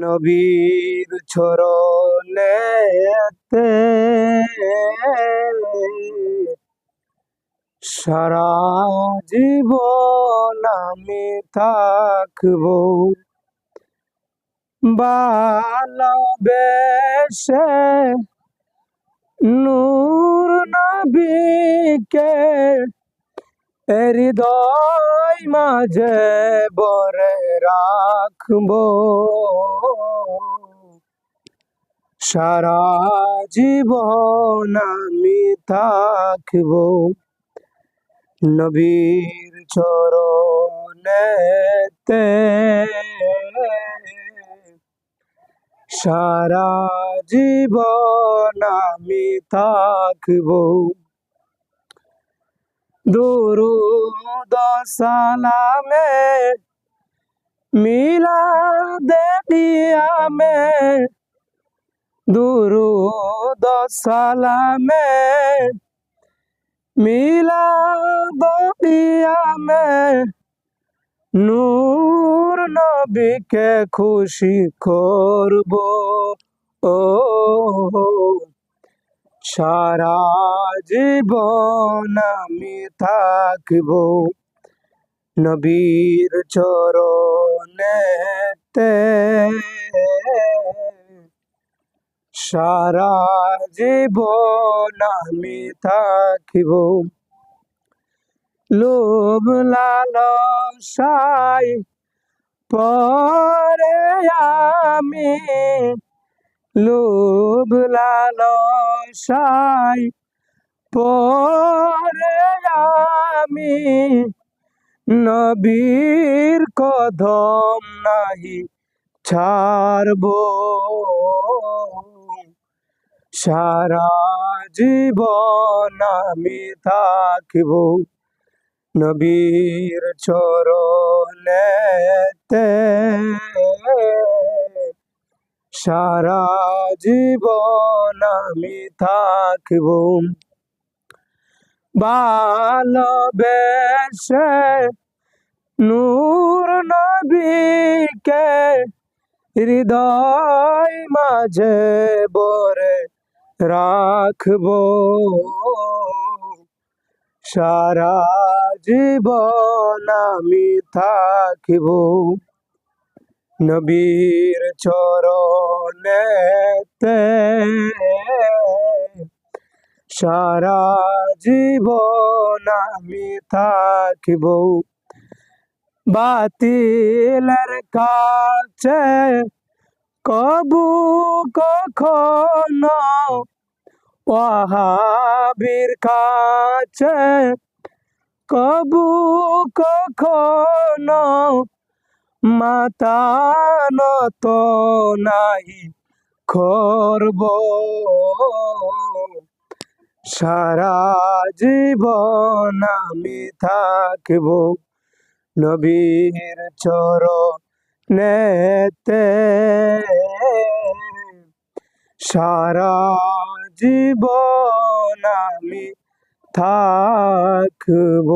নবীর চরণেতে সারা জীবন আমি থাকব। ভালোবেসে নূর নবীকে হৃদয় মাঝে বরে রাখব। সারা জীবন আমি থাকব। নবীর চরণেতে সারা জীবন আমি থাকব। দুরুদ সালামে মিলা দেখিয়ামে দুরুদ সালামে মিলা দেখিয়ামে নূর নবীকে খুশি করব ও সারা জীবন আমি থাকব। নবীর চরণেতে সারা জীবন আমি থাকিব। লোভ লালসাই পরে আমি। লোভ লালসাই পরে আমি নবীর কদম নাহি ছাড়ব। সারা জীবন আমি থাকিব নবীর চরণেতে সারা জীবন আমি থাকিব। ভালোবেসে নূর নবীকে হৃদয় মাঝে বরে রাখব। সারা জীবন আমি থাকিব। নবীর চরণেতে সারা জীবন আমি থাকিব। বাতিলের কাছে কবু কখনো ওয়াহাবির কাছে কবু কখনো মাতা নত নাই করব। সারা জীবন আমি থাকব নবীর চর নেতে সারা জীবন আমি থাকব